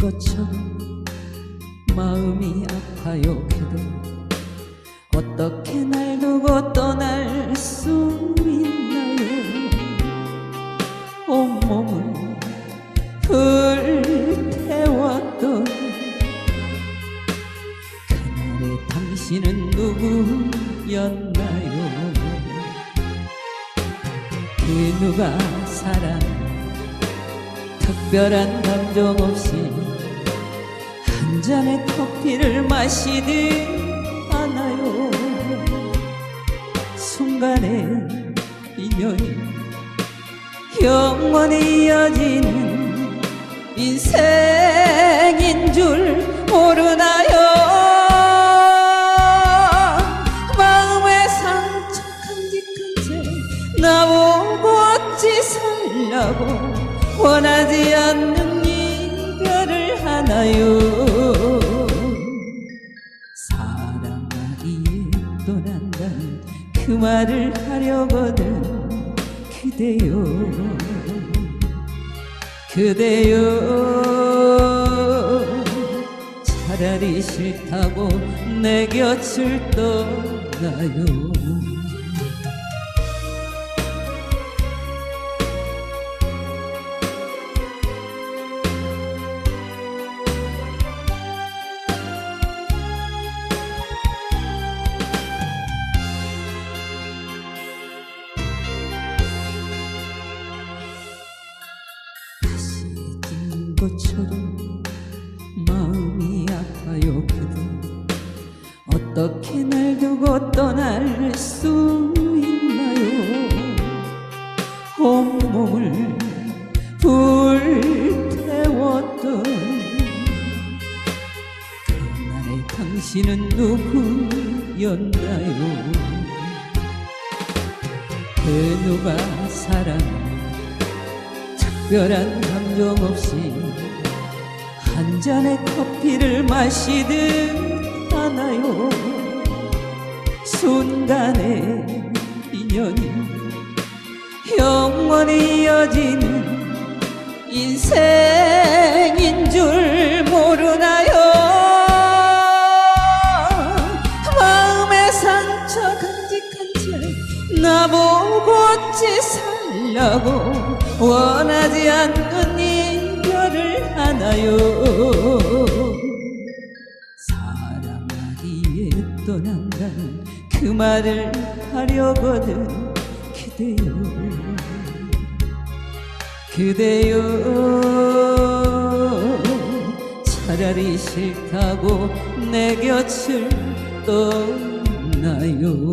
것처럼 마음이 아파요. 그도 어떻게 날 두고 떠날 수 있나요? 온몸을 불태웠던 그날의 당신은 누구였나요? 그 누가 사랑 특별한 감정 없이 한 잔의 커피를 마시듯 않아요. 순간의 인연이 영원히 이어지는 인생인 줄 모르나요? 마음의 상처 채 나보고 어찌 살라고 원하지 않는 이별을 하나요 말을 하려거든 그대요 그대요 차라리 싫다고 내 곁을 떠나요 것처럼 마음이 아파요 그대. 어떻게 날 두고 떠날 수 있나요? 온몸을 불태웠던 그날의 당신은 누구였나요? 그 누가 사랑 특별한 감정 없이 한 잔의 커피를 마시듯 하나요? 순간의 인연이 영원히 이어지는 인생인 줄 모르나요? 마음의 상처 간직한 채 나보고 어찌 살라고 원하지 않는 이별을 하나요? 사랑하기에 떠난다는 그 말을 하려거든 그대요 그대요 차라리 싫다고 내 곁을 떠나요